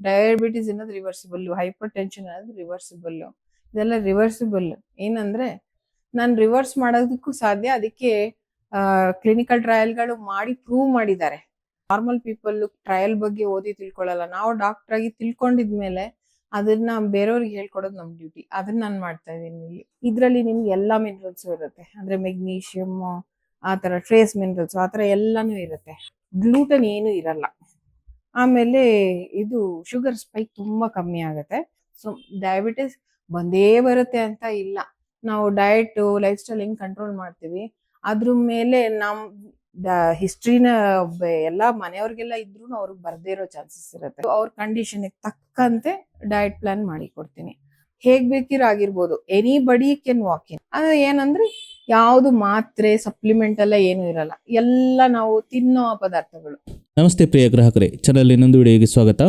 Diabetes ಅನ್ನೋದು reversible hypertension ಅನ್ನೋದು reversible ಇದೆಲ್ಲ ರಿವರ್ಸಿಬಲ್ ಏನಂದ್ರೆ ನಾನು ರಿವರ್ಸ್ ಮಾಡೋದಕ್ಕೂ ಸಾಧ್ಯ. ಅದಕ್ಕೆ ಕ್ಲಿನಿಕಲ್ ಟ್ರಯಲ್ಗಳು ಮಾಡಿ ಪ್ರೂವ್ ಮಾಡಿದ್ದಾರೆ. ನಾರ್ಮಲ್ ಪೀಪಲ್ ಟ್ರಯಲ್ ಬಗ್ಗೆ ಓದಿ ತಿಳ್ಕೊಳ್ಳಲ್ಲ. ನಾವು ಡಾಕ್ಟರ್ ಆಗಿ ತಿಳ್ಕೊಂಡಿದ್ಮೇಲೆ ಅದನ್ನ ಬೇರೆಯವ್ರಿಗೆ ಹೇಳ್ಕೊಡೋದು ನಮ್ ಡ್ಯೂಟಿ ಅದನ್ನ ನಾನು ಮಾಡ್ತಾ ಇದ್ದೀನಿ ಇಲ್ಲಿ. ಇದ್ರಲ್ಲಿ ನಿಮ್ಗೆ ಎಲ್ಲಾ ಮಿನರಲ್ಸ್ ಇರುತ್ತೆ. ಅಂದ್ರೆ ಮೆಗ್ನೀಷಿಯಮ್ ಆ ತರ ಟ್ರೇಸ್ ಮಿನರಲ್ಸ್ ಆ ತರ ಎಲ್ಲಾನು ಇರುತ್ತೆ. ಗ್ಲೂಟನ್ ಏನು ಇರಲ್ಲ. ಆಮೇಲೆ ಇದು ಶುಗರ್ ಸ್ಪೈಕ್ ತುಂಬಾ ಕಮ್ಮಿ ಆಗುತ್ತೆ. ಸೊ ಡಯಾಬಿಟಿಸ್ ಬಂದೇ ಬರುತ್ತೆ ಅಂತ ಇಲ್ಲ. ನಾವು ಡಯಟ್ ಲೈಫ್ ಸ್ಟೈಲ್ ಹೆಂಗೆ ಕಂಟ್ರೋಲ್ ಮಾಡ್ತೀವಿ? ಅದ್ರ ಮೇಲೆ ನಮ್ ಹಿಸ್ಟ್ರಿನ ಎಲ್ಲ ಮನೆಯವ್ರಿಗೆಲ್ಲ ಇದ್ರೂ ಅವ್ರಿಗೆ ಬರದೇ ಇರೋ ಚಾನ್ಸಸ್ ಇರುತ್ತೆ. ಅವ್ರ ಕಂಡೀಷನ್ ತಕ್ಕಂತೆ ಡಯಟ್ ಪ್ಲಾನ್ ಮಾಡಿ ಕೊಡ್ತೀನಿ. ಹೇಗ್ ಬೇಕಿರೋ ಆಗಿರ್ಬೋದು. ಎನಿ ಬಡಿ ಕೆನ್ ವಾಕ್ ಇನ್ ಅದು ಏನಂದ್ರೆ ಯಾವ್ದು ಮಾತ್ರೆ ಸಪ್ಲಿಮೆಂಟ್ ಎಲ್ಲ ಏನು ಇರಲ್ಲ. ಎಲ್ಲ ನಾವು ತಿನ್ನೋ ಪದಾರ್ಥಗಳು. ನಮಸ್ತೆ ಪ್ರಿಯ ಗ್ರಾಹಕರೇ. ಚಾನಲ್ ಇನ್ನೊಂದು ವಿಡಿಯೋಗೆ ಸ್ವಾಗತ.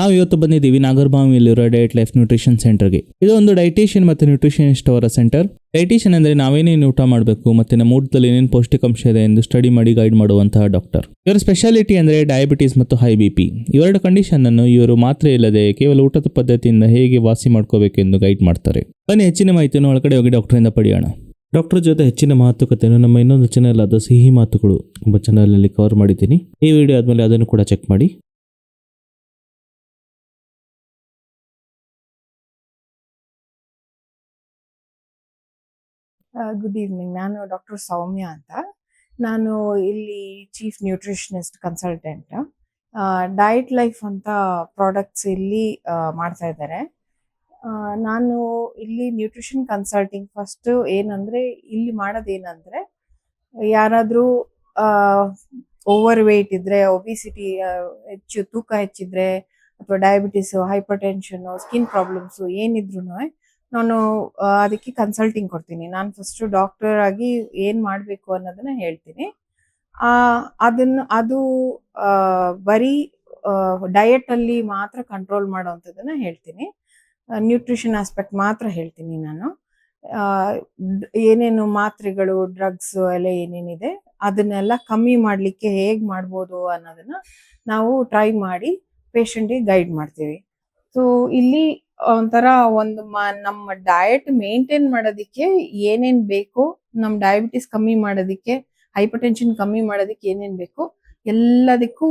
ನಾವು ಇವತ್ತು ಬಂದಿದ್ದೀವಿ ನಾಗರ್ಭಾವಿಯಲ್ಲಿರೋ ಡಯಟ್ ಲೈಫ್ ನ್ಯೂಟ್ರಿಷನ್ ಸೆಂಟರ್ಗೆ ಇದು ಒಂದು ಡೈಟೇಷಿಯನ್ ಮತ್ತು ನ್ಯೂಟ್ರಿಷನಿಸ್ಟ್ ಅವರ ಸೆಂಟರ್ ಡೈಟಿಷಿಯನ್ ಅಂದರೆ ನಾವೇನೇನು ಊಟ ಮಾಡಬೇಕು ಮತ್ತು ನಮ್ಮ ಊಟದಲ್ಲಿ ಏನೇನು ಪೌಷ್ಟಿಕಾಂಶ ಇದೆ ಎಂದು ಸ್ಟಡಿ ಮಾಡಿ ಗೈಡ್ ಮಾಡುವಂತಹ ಡಾಕ್ಟರ್ ಇವರ ಸ್ಪೆಷಾಲಿಟಿ ಅಂದರೆ ಡಯಾಬಿಟೀಸ್ ಮತ್ತು ಹೈ ಬಿ ಪಿ ಇವೆರಡು ಕಂಡೀಷನ್ ಅನ್ನು ಇವರು ಮಾತ್ರ ಇಲ್ಲದೆ ಕೇವಲ ಊಟದ ಪದ್ಧತಿಯಿಂದ ಹೇಗೆ ವಾಸಿ ಮಾಡ್ಕೋಬೇಕೆಂದು ಗೈಡ್ ಮಾಡ್ತಾರೆ. ಬನ್ನಿ, ಹೆಚ್ಚಿನ ಮಾಹಿತಿಯನ್ನು ಒಳಗಡೆ ಹೋಗಿ ಡಾಕ್ಟರಿಂದ ಪಡೆಯೋಣ. ಡಾಕ್ಟರ್ ಜೊತೆ ಹೆಚ್ಚಿನ ಮಾತುಕತೆಯನ್ನು ನಮ್ಮ ಇನ್ನೊಂದು ಚಾನಲ್ ಆದ ಸಿಹಿ ಮಾತುಗಳು ಎಂಬ ಚಾನಲ್ನಲ್ಲಿ ಕವರ್ ಮಾಡಿದ್ದೀನಿ. ಈ ವಿಡಿಯೋ ಆದಮೇಲೆ ಅದನ್ನು ಕೂಡ ಚೆಕ್ ಮಾಡಿ. ಗುಡ್ ಈವ್ನಿಂಗ್ ನಾನು ಡಾಕ್ಟರ್ ಸೌಮ್ಯ ಅಂತ. ನಾನು ಇಲ್ಲಿ chief nutritionist consultant Diet Life ಅಂತ ಪ್ರಾಡಕ್ಟ್ಸ್ ಇಲ್ಲಿ ಮಾಡ್ತಾ ಇದ್ದಾರೆ. ನಾನು ಇಲ್ಲಿ ನ್ಯೂಟ್ರಿಷನ್ ಕನ್ಸಲ್ಟಿಂಗ್ ಫಸ್ಟ್ ಏನಂದ್ರೆ, ಇಲ್ಲಿ ಮಾಡೋದೇನಂದ್ರೆ ಯಾರಾದ್ರೂ ಓವರ್ ವೇಟ್ ಇದ್ರೆ ಒಬಿಸಿಟಿ ಹೆಚ್ಚು ತೂಕ ಹೆಚ್ಚಿದ್ರೆ, ಅಥವಾ diabetes hypertension skin problems ಏನಿದ್ರು ನಾನು ಅದಕ್ಕೆ ಕನ್ಸಲ್ಟಿಂಗ್ ಕೊಡ್ತೀನಿ. ನಾನು ಫಸ್ಟ್ ಡಾಕ್ಟರ್ ಆಗಿ ಏನ್ ಮಾಡ್ಬೇಕು ಅನ್ನೋದನ್ನ ಹೇಳ್ತೀನಿ. ಆ, ಅದನ್ನ, ಅದು ಬರೀ ಡಯಟ್ ಅಲ್ಲಿ ಮಾತ್ರ ಕಂಟ್ರೋಲ್ ಮಾಡೋವಂಥದ್ದನ್ನ ಹೇಳ್ತೀನಿ. ನ್ಯೂಟ್ರಿಷನ್ ಆಸ್ಪೆಕ್ಟ್ ಮಾತ್ರ ಹೇಳ್ತೀನಿ ನಾನು. ಏನೇನು ಮಾತ್ರೆಗಳು ಡ್ರಗ್ಸ್ ಎಲ್ಲ ಏನೇನಿದೆ, ಅದನ್ನೆಲ್ಲ ಕಮ್ಮಿ ಮಾಡ್ಲಿಕ್ಕೆ ಹೇಗೆ ಮಾಡ್ಬೋದು ಅನ್ನೋದನ್ನ ನಾವು ಟ್ರೈ ಮಾಡಿ ಪೇಷಂಟಿಗೆ ಗೈಡ್ ಮಾಡ್ತೀವಿ. ಸೊ ಇಲ್ಲಿ ಒಂಥರ ಒಂದು ನಮ್ಮ ಡಯಟ್ ಮೇಂಟೈನ್ ಮಾಡೋದಕ್ಕೆ ಏನೇನ್ ಬೇಕು ನಮ್ಮ ಡಯಾಬಿಟಿಸ್ ಕಮ್ಮಿ ಮಾಡೋದಕ್ಕೆ ಹೈಪರ್ ಟೆನ್ಷನ್ ಕಮ್ಮಿ ಮಾಡೋದಕ್ಕೆ ಏನೇನ್ ಬೇಕು, ಎಲ್ಲದಕ್ಕೂ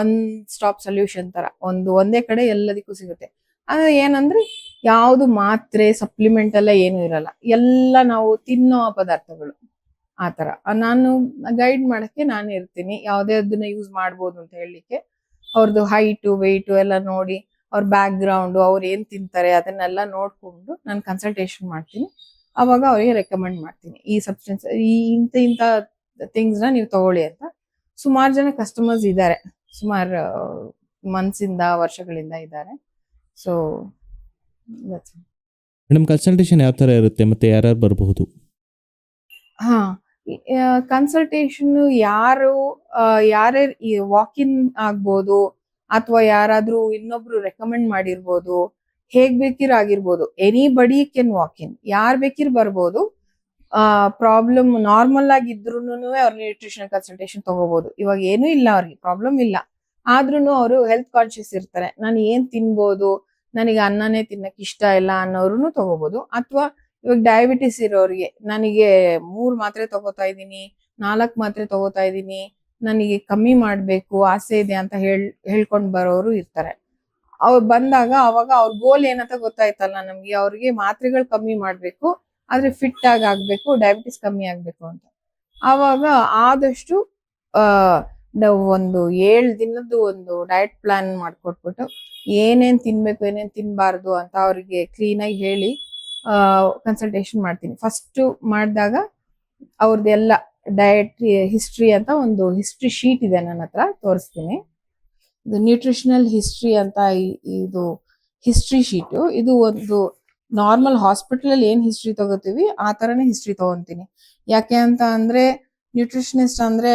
ಒಂದು ಸ್ಟಾಪ್ ಸೊಲ್ಯೂಷನ್ ತರ, ಒಂದು, ಒಂದೇ ಕಡೆ ಎಲ್ಲದಕ್ಕೂ ಸಿಗುತ್ತೆ. ಅದು ಏನಂದ್ರೆ ಯಾವುದು ಮಾತ್ರೆ ಸಪ್ಲಿಮೆಂಟ್ ಎಲ್ಲ ಏನು ಇರಲ್ಲ. ಎಲ್ಲ ನಾವು ತಿನ್ನೋ ಪದಾರ್ಥಗಳು. ಆ ಥರ. ನಾನು ಗೈಡ್ ಮಾಡಕ್ಕೆ ನಾನು ಇರ್ತೀನಿ. ಯಾವುದೇ ಅದನ್ನ ಯೂಸ್ ಮಾಡ್ಬೋದು ಅಂತ ಹೇಳಲಿಕ್ಕೆ. ಅವ್ರದ್ದು ಹೈಟು ವೆಯ್ಟು ಎಲ್ಲ ನೋಡಿ, ಅವ್ರ ಬ್ಯಾಕ್ ಗ್ರೌಂಡ್ ಅವ್ರು ಏನ್ ತಿಂತಾರೆ ಅದನ್ನೆಲ್ಲ ನೋಡ್ಕೊಂಡು ನಾನು ಕನ್ಸಲ್ಟೇಷನ್ ಮಾಡ್ತೀನಿ. ಅವಾಗ ಅವರಿಗೆ ರೆಕಮೆಂಡ್ ಮಾಡ್ತೀನಿ. ಈ ಸಬ್ಸ್ಟೆನ್ಸ್ ಈ ಇಂಥ ಥಿಂಗ್ಸ್ನ ನೀವು ತಗೊಳ್ಳಿ ಅಂತ. ಸುಮಾರು ಜನ ಕಸ್ಟಮರ್ಸ್ ಇದ್ದಾರೆ. ಸುಮಾರು ಮಂತ್ಸ್ ಇಂದ, ವರ್ಷಗಳಿಂದ ಇದ್ದಾರೆ. ಸೊ ಮೇಡಮ್ ಕನ್ಸಲ್ಟೇಷನ್ ಯಾವ ಥರ ಇರುತ್ತೆ? ಮತ್ತೆ ಯಾರ್ಯಾರು ಬರಬಹುದು? ಹಾ ಕನ್ಸಲ್ಟೇಷನ್ ಯಾರು ಯಾರ್ಯಾರು ವಾಕ್ ಇನ್ ಆಗ್ಬೋದು ಅಥವಾ ಯಾರಾದ್ರೂ ಇನ್ನೊಬ್ರು ರೆಕಮೆಂಡ್ ಮಾಡಿರ್ಬೋದು ಹೇಗ್ ಬೇಕಿರ್ ಆಗಿರ್ಬೋದು ಎನಿ ಬಡಿ ಕೆನ್ ವಾಕ್ ಇನ್ ಯಾರ್ ಬೇಕಿರ್ ಬರ್ಬೋದು ಪ್ರಾಬ್ಲಮ್ ನಾರ್ಮಲ್ ಆಗಿದ್ರು ಅವ್ರ ನ್ಯೂಟ್ರಿಷನ್ ಕನ್ಸಲ್ಟೇಷನ್ ತಗೋಬಹುದು ಇವಾಗ ಏನೂ ಇಲ್ಲ ಅವ್ರಿಗೆ ಪ್ರಾಬ್ಲಮ್ ಇಲ್ಲ. ಆದ್ರೂ ಅವರು ಹೆಲ್ತ್ ಕಾನ್ಶಿಯಸ್ ಇರ್ತಾರೆ. ನಾನು ಏನ್ ತಿನ್ಬೋದು ನನಗೆ ಅನ್ನನೇ ತಿನ್ನಕ್ಕೆ ಇಷ್ಟ ಇಲ್ಲ ಅನ್ನೋರು ತಗೋಬಹುದು ಅಥವಾ ಇವಾಗ ಡಯಾಬಿಟಿಸ್ ಇರೋರಿಗೆ ನನಗೆ ಮೂರ್ ಮಾತ್ರೆ ತಗೋತಾ ಇದ್ದೀನಿ, ನಾಲ್ಕ್ ಮಾತ್ರೆ ತಗೋತಾ ಇದ್ದೀನಿ, ನನಗೆ ಕಮ್ಮಿ ಮಾಡ್ಬೇಕು, ಆಸೆ ಇದೆ ಅಂತ ಹೇಳ್, ಹೇಳ್ಕೊಂಡ್ ಬರೋರು ಇರ್ತಾರೆ. ಅವ್ರು ಬಂದಾಗ ಅವಾಗ ಅವ್ರ ಗೋಲ್ ಏನಂತ ಗೊತ್ತಾಯ್ತಲ್ಲ ನಮ್ಗೆ, ಅವ್ರಿಗೆ ಮಾತ್ರೆಗಳು ಕಮ್ಮಿ ಮಾಡ್ಬೇಕು, ಆದ್ರೆ ಫಿಟ್ ಆಗಿ ಆಗ್ಬೇಕು ಡಯಾಬಿಟಿಸ್ ಕಮ್ಮಿ ಆಗ್ಬೇಕು ಅಂತ. ಆವಾಗ ಆದಷ್ಟು ನಾವು ಒಂದು ಏಳು ದಿನದ್ದು ಒಂದು ಡಯಟ್ ಪ್ಲಾನ್ ಮಾಡಿಕೊಟ್ಬಿಟ್ಟು ಏನೇನ್ ತಿನ್ಬೇಕು, ಏನೇನ್ ತಿನ್ನಬಾರ್ದು ಅಂತ ಅವರಿಗೆ ಕ್ಲೀನ್ ಆಗಿ ಹೇಳಿ ಕನ್ಸಲ್ಟೇಷನ್ ಮಾಡ್ತೀನಿ. ಫಸ್ಟ್ ಮಾಡಿದಾಗ ಅವ್ರದ್ದೆಲ್ಲ ಡಯಟ್ ಹಿಸ್ಟ್ರಿ ಅಂತ ಒಂದು ಹಿಸ್ಟ್ರಿ ಶೀಟ್ ಇದೆ ನನ್ನ ಹತ್ರ ತೋರಿಸ್ತೀನಿ. ಇದು ನ್ಯೂಟ್ರಿಷನಲ್ ಹಿಸ್ಟ್ರಿ ಅಂತ ಇದು ಹಿಸ್ಟ್ರಿ ಶೀಟು ಇದು ಒಂದು ನಾರ್ಮಲ್ ಹಾಸ್ಪಿಟಲ್ ಏನ್ ಹಿಸ್ಟ್ರಿ ತಗೋತೀವಿ, ಆ ತರನೇ ಹಿಸ್ಟ್ರಿ ತಗೊತೀನಿ. ಯಾಕೆ ಅಂತ ಅಂದ್ರೆ ನ್ಯೂಟ್ರಿಷನಿಸ್ಟ್ ಅಂದ್ರೆ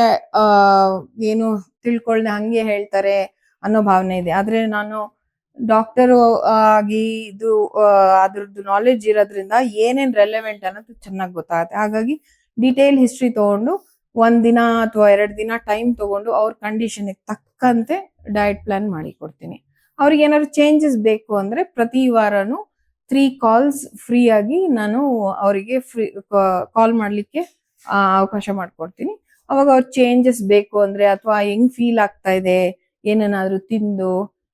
ಏನು ತಿಳ್ಕೊಳ್ದೆ ಹಂಗೆ ಹೇಳ್ತಾರೆ ಅನ್ನೋ ಭಾವನೆ ಇದೆ. ಆದ್ರೆ ನಾನು ಡಾಕ್ಟರ್ ಆಗಿ ಇದು ಅದ್ರದ್ದು ನಾಲೆಡ್ಜ್ ಇರೋದ್ರಿಂದ ಏನೇನ್ ರೆಲೆವೆಂಟ್ ಅನ್ನೋದು ಚೆನ್ನಾಗಿ ಗೊತ್ತಾಗುತ್ತೆ. ಹಾಗಾಗಿ ಡಿಟೇಲ್ ಹಿಸ್ಟ್ರಿ ತಗೊಂಡು ಒಂದ್ ದಿನ ಅಥವಾ ಎರಡ್ ದಿನ ಟೈಮ್ ತಗೊಂಡು ಅವ್ರ ಕಂಡೀಷನ್ ತಕ್ಕಂತೆ ಡಯಟ್ ಪ್ಲಾನ್ ಮಾಡಿ ಕೊಡ್ತೀನಿ. ಅವ್ರಿಗೆ ಏನಾದ್ರು ಚೇಂಜಸ್ ಬೇಕು ಅಂದ್ರೆ ಪ್ರತಿ ವಾರನು ತ್ರೀ ಕಾಲ್ಸ್ ಫ್ರೀ ಆಗಿ ನಾನು ಅವರಿಗೆ ಫ್ರೀ ಕಾಲ್ ಮಾಡ್ಲಿಕ್ಕೆ ಅವಕಾಶ ಮಾಡ್ಕೊಡ್ತೀನಿ. ಅವಾಗ ಅವ್ರ ಚೇಂಜಸ್ ಬೇಕು ಅಂದ್ರೆ ಅಥವಾ ಹೆಂಗ್ ಫೀಲ್ ಆಗ್ತಾ ಇದೆ ಏನನ್ನಾದ್ರೂ ತಿಂದು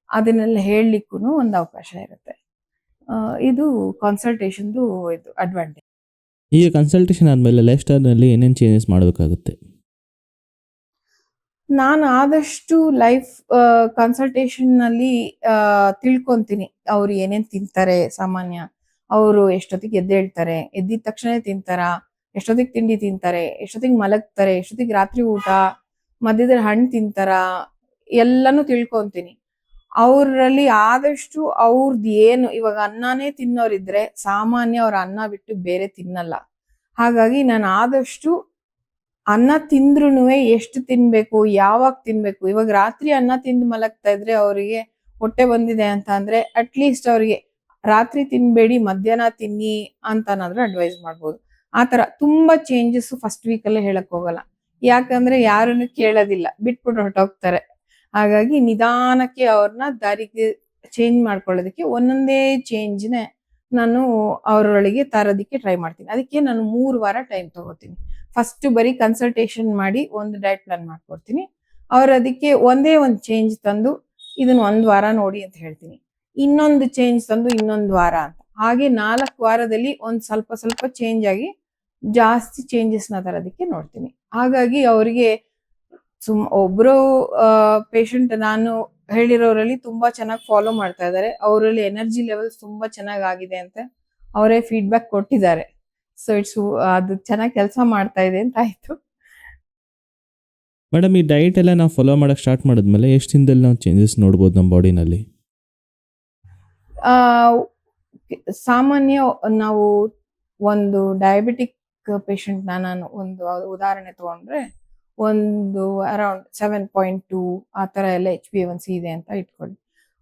ಅದನ್ನೆಲ್ಲ ಹೇಳಲಿಕ್ಕೂ ಒಂದು ಅವಕಾಶ ಇರುತ್ತೆ. ಇದು ಕನ್ಸಲ್ಟೇಷನ್ದು ಇದು ಅಡ್ವಾಂಟೇಜ್ ಈಗ ಕನ್ಸಲ್ಟೇಷನ್ ಆದಮೇಲೆ ಲೈಫ್ ಸ್ಟೈಲ್ನಲ್ಲಿ ಏನೇನು ಚೇಂಜಸ್ ಮಾಡಬೇಕಾಗುತ್ತೆ? ನಾನು ಆದಷ್ಟು ಲೈಫ್ ಕನ್ಸಲ್ಟೇಷನ್ನಲ್ಲಿ ಆ, ತಿಳ್ಕೊಂತೀನಿ. ಅವ್ರು ಏನೇನ್ ತಿಂತಾರೆ ಸಾಮಾನ್ಯ. ಅವರು ಎಷ್ಟೊತ್ತಿಗೆ ಎದ್ದೇಳ್ತಾರೆ ಎದ್ದಿದ ತಕ್ಷಣ ತಿಂತಾರ? ಎಷ್ಟೊತ್ತಿಗೆ ತಿಂಡಿ ತಿಂತಾರೆ, ಎಷ್ಟೊತ್ತಿಗೆ ಮಲಗ್ತಾರೆ, ಎಷ್ಟೊತ್ತಿಗೆ ರಾತ್ರಿ ಊಟ, ಮಧ್ಯದಲ್ಲಿ ಹಣ್ಣು ತಿಂತಾರ, ಎಲ್ಲಾನು ತಿಳ್ಕೊಂತೀನಿ. ಅವರಲ್ಲಿ ಆದಷ್ಟು ಅವ್ರದ್ದು ಏನು, ಇವಾಗ ಅನ್ನನೇ ತಿನ್ನೋರಿದ್ರೆ ಸಾಮಾನ್ಯ ಅವ್ರ ಅನ್ನ ಬಿಟ್ಟು ಬೇರೆ ತಿನ್ನಲ್ಲ. ಹಾಗಾಗಿ ನಾನು ಆದಷ್ಟು ಅನ್ನ ತಿಂದ್ರೂ ಎಷ್ಟು ತಿನ್ಬೇಕು, ಯಾವಾಗ ತಿನ್ಬೇಕು, ಇವಾಗ ರಾತ್ರಿ ಅನ್ನ ತಿಂದು ಮಲಗ್ತಾ ಇದ್ರೆ ಅವರಿಗೆ ಹೊಟ್ಟೆ ಬಂದಿದೆ ಅಂತ ಅಂದ್ರೆ, ಅಟ್ಲೀಸ್ಟ್ ಅವರಿಗೆ ರಾತ್ರಿ ತಿನ್ಬೇಡಿ, ಮಧ್ಯಾಹ್ನ ತಿನ್ನಿ ಅಂತನಾದ್ರೂ ಅಡ್ವೈಸ್ ಮಾಡ್ಬೋದು. ಆತರ ತುಂಬಾ ಚೇಂಜಸ್ ಫಸ್ಟ್ ವೀಕ್ ಅಲ್ಲೇ ಹೇಳಕ್ ಹೋಗಲ್ಲ. ಯಾಕಂದ್ರೆ ಯಾರನ್ನು ಕೇಳೋದಿಲ್ಲ, ಬಿಟ್ಬಿಟ್ಟು ಹೊರಟೋಗ್ತಾರೆ. ಹಾಗಾಗಿ ನಿಧಾನಕ್ಕೆ ಅವ್ರನ್ನ ದಾರಿಗೆ ಚೇಂಜ್ ಮಾಡ್ಕೊಳ್ಳೋದಕ್ಕೆ ಒಂದೊಂದೇ ಚೇಂಜ್ನೆ ನಾನು ಅವರೊಳಗೆ ತರೋದಕ್ಕೆ ಟ್ರೈ ಮಾಡ್ತೀನಿ. ಅದಕ್ಕೆ ನಾನು ಮೂರು ವಾರ ಟೈಮ್ ತಗೋತೀನಿ. ಫಸ್ಟ್ ಬರೀ ಕನ್ಸಲ್ಟೇಷನ್ ಮಾಡಿ ಒಂದು ಡಯಟ್ ಪ್ಲಾನ್ ಮಾಡ್ಕೊಡ್ತೀನಿ. ಅವ್ರು ಅದಕ್ಕೆ ಒಂದೇ ಒಂದು ಚೇಂಜ್ ತಂದು ಇದನ್ನ ಒಂದ್ ವಾರ ನೋಡಿ ಅಂತ ಹೇಳ್ತೀನಿ. ಇನ್ನೊಂದು ಚೇಂಜ್ ತಂದು ಇನ್ನೊಂದು ವಾರ ಅಂತ. ಹಾಗೆ ನಾಲ್ಕು ವಾರದಲ್ಲಿ ಒಂದು ಸ್ವಲ್ಪ ಸ್ವಲ್ಪ ಚೇಂಜ್ ಆಗಿ ಜಾಸ್ತಿ ಚೇಂಜಸ್ನ ತರೋದಕ್ಕೆ ನೋಡ್ತೀನಿ. ಹಾಗಾಗಿ ಅವರಿಗೆ ಸುಮ್ ಒಬ್ರು ಪೇಷಂಟ್ ನಾನು ಹೇಳಿರೋರಲ್ಲಿ ತುಂಬಾ ಚೆನ್ನಾಗಿ ಫಾಲೋ ಮಾಡ್ತಾ ಇದ್ದಾರೆ. ಅವರಲ್ಲಿ ಎನರ್ಜಿ ಲೆವೆಲ್ ತುಂಬಾ ಚೆನ್ನಾಗಿ ಆಗಿದೆ ಅಂತ ಅವರೇ ಫೀಡ್ಬ್ಯಾಕ್ ಕೊಟ್ಟಿದ್ದಾರೆ. ಸೊ ಇಟ್ಸ್ ಅದು ಚೆನ್ನಾಗಿ ಕೆಲಸ ಮಾಡ್ತಾ ಇದೆ ಅಂತ ಆಯ್ತು. ಮೇಡಮ್ ಈ ಡಯಟ್ ಎಲ್ಲ ನಾವು ಫಾಲೋ ಮಾಡಕ್ ಸ್ಟಾರ್ಟ್ ಮಾಡಿದ್ಮೇಲೆ ಎಷ್ಟು ದಿನದಲ್ಲಿ ನಾವು ಚೇಂಜಸ್ ನೋಡ್ಬೋದು ನಮ್ಮ ಬಾಡಿನಲ್ಲಿ ಸಾಮಾನ್ಯ ನಾವು ಒಂದು ಡಯಾಬಿಟಿಕ್ ಪೇಷಂಟ್ ನಾನು ಒಂದು ಉದಾಹರಣೆ ತಗೊಂಡ್ರೆ, ಒಂದು ಅರೌಂಡ್ ಸೆವೆನ್ ಪಾಯಿಂಟ್ ಟೂ ಆ ಥರ ಎಲ್ಲ ಎಚ್ ಬಿ ಒನ್ ಸಿ ಇದೆ ಅಂತ ಇಟ್ಕೊಳ್ಳಿ.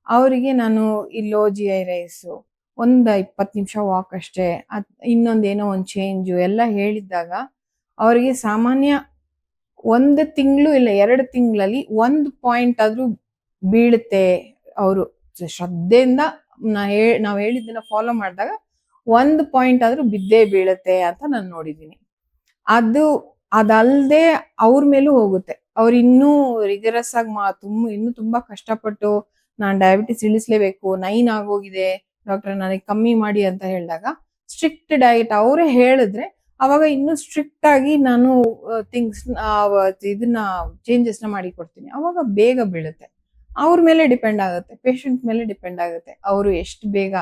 ಅವರಿಗೆ ನಾನು ಈ ಲೋ ಜಿ ಐ ರೈಸು ಒಂದು ಇಪ್ಪತ್ತು ನಿಮಿಷ ವಾಕ್ ಅಷ್ಟೇ, ಅದ್ ಇನ್ನೊಂದೇನೋ ಒಂದು ಚೇಂಜು ಎಲ್ಲ ಹೇಳಿದ್ದಾಗ ಅವರಿಗೆ ಸಾಮಾನ್ಯ ಒಂದು ತಿಂಗಳು ಇಲ್ಲ ಎರಡು ತಿಂಗಳಲ್ಲಿ ಒಂದು ಪಾಯಿಂಟ್ ಆದ್ರೂ ಬೀಳುತ್ತೆ ಅವರು ಶ್ರದ್ಧೆಯಿಂದ ನಾ ಹೇ, ನಾವು ಹೇಳಿದ್ದನ್ನ ಫಾಲೋ ಮಾಡಿದಾಗ ಒಂದು ಪಾಯಿಂಟ್ ಆದ್ರೂ ಬಿದ್ದೇ ಬೀಳುತ್ತೆ ಅಂತ ನಾನು ನೋಡಿದ್ದೀನಿ. ಅದು ಅದಲ್ಲದೆ ಅವ್ರ ಮೇಲೂ ಹೋಗುತ್ತೆ. ಅವ್ರು ಇನ್ನೂ ರಿಗರಸ್ ಆಗಿ ಮಾ, ತುಂಬ, ಇನ್ನೂ ತುಂಬಾ ಕಷ್ಟಪಟ್ಟು ನಾನು ಡಯಾಬಿಟಿಸ್ ಇಳಿಸ್ಲೇಬೇಕು, ನೈನ್ ಆಗೋಗಿದೆ ಡಾಕ್ಟರ್ ನನಗೆ ಕಮ್ಮಿ ಮಾಡಿ ಅಂತ ಹೇಳಿದಾಗ ಸ್ಟ್ರಿಕ್ಟ್ ಡಯಟ್ ಅವರೇ ಹೇಳಿದ್ರೆ ಅವಾಗ ಇನ್ನೂ ಸ್ಟ್ರಿಕ್ಟ್ ಆಗಿ ನಾನು ಥಿಂಗ್ಸ್ ಇದನ್ನ ಚೇಂಜಸ್ನ ಮಾಡಿ ಕೊಡ್ತೀನಿ. ಅವಾಗ ಬೇಗ ಬೀಳುತ್ತೆ. ಅವ್ರ ಮೇಲೆ ಡಿಪೆಂಡ್ ಆಗುತ್ತೆ ಪೇಷಂಟ್ ಮೇಲೆ ಡಿಪೆಂಡ್ ಆಗುತ್ತೆ ಅವರು ಎಷ್ಟು ಬೇಗ